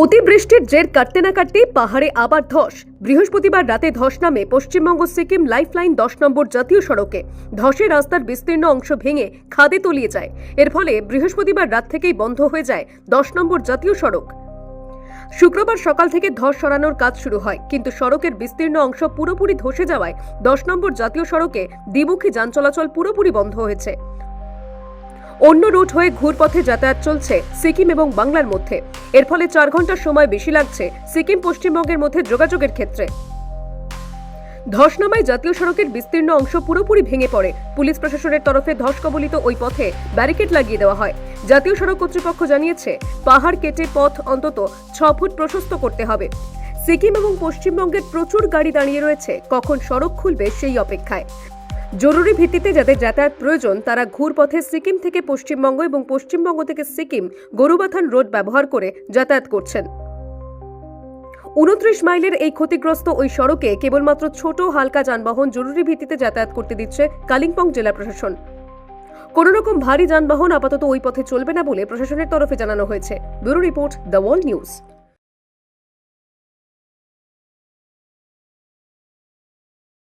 অতিবৃষ্টির জের কাটতে না কাটতেই পাহাড়ে আবার ধস। বৃহস্পতিবার রাতে ধস নামে পশ্চিমবঙ্গ, সিকিম লাইফলাইন দশ নম্বর জাতীয় সড়কে ধসে রাস্তার বিস্তীর্ণ অংশ ভেঙে খাদে তলিয়ে যায়। এর ফলে বৃহস্পতিবার রাত থেকেই বন্ধ হয়ে যায় দশ নম্বর জাতীয় সড়ক। শুক্রবার সকাল থেকে ধস সরানোর কাজ শুরু হয়, কিন্তু সড়কের বিস্তীর্ণ অংশ পুরোপুরি ধসে যাওয়ায় দশ নম্বর জাতীয় সড়কে দ্বিমুখী যান চলাচল পুরোপুরি বন্ধ হয়েছে। অন্য রুট হয়ে ঘুরপথে যাতায়াত চলছে সিকিম এবং বাংলার মধ্যে। এর ফলে চার ঘণ্টার সময় বেশি লাগছে সিকিম পশ্চিমবঙ্গের মধ্যে যোগাযোগের ক্ষেত্রে। ধস নামায় জাতীয় সড়কের বিস্তীর্ণ অংশ পুরোপুরি ভেঙে পড়ে। পুলিশ প্রশাসনের তরফে ধস কবলিত ওই পথে ব্যারিকেড লাগিয়ে দেওয়া হয়। জাতীয় সড়ক কর্তৃপক্ষ জানিয়েছে, পাহাড় কেটে পথ অন্তত ছ ফুট প্রশস্ত করতে হবে। সিকিম এবং পশ্চিমবঙ্গের প্রচুর গাড়ি দাঁড়িয়ে রয়েছে। কখন সড়ক খুলবে সেই অপেক্ষায়। জরুরি ভিত্তিতে যাদের যাতায়াত প্রয়োজন, তারা ঘুরপথে সিকিম থেকে পশ্চিমবঙ্গ এবং পশ্চিমবঙ্গ থেকে সিকিম গরুবাথান রোড ব্যবহার করে যাতায়াত করছেন। উনত্রিশ মাইলের এই ক্ষতিগ্রস্ত ওই সড়কে কেবলমাত্র ছোট হালকা যানবাহন জরুরি ভিত্তিতে যাতায়াত করতে দিচ্ছে কালিম্পং জেলা প্রশাসন। কোনো রকম ভারী যানবাহন আপাতত ওই পথে চলবে না বলে প্রশাসনের তরফে জানানো হয়েছে। Bureau report the world news.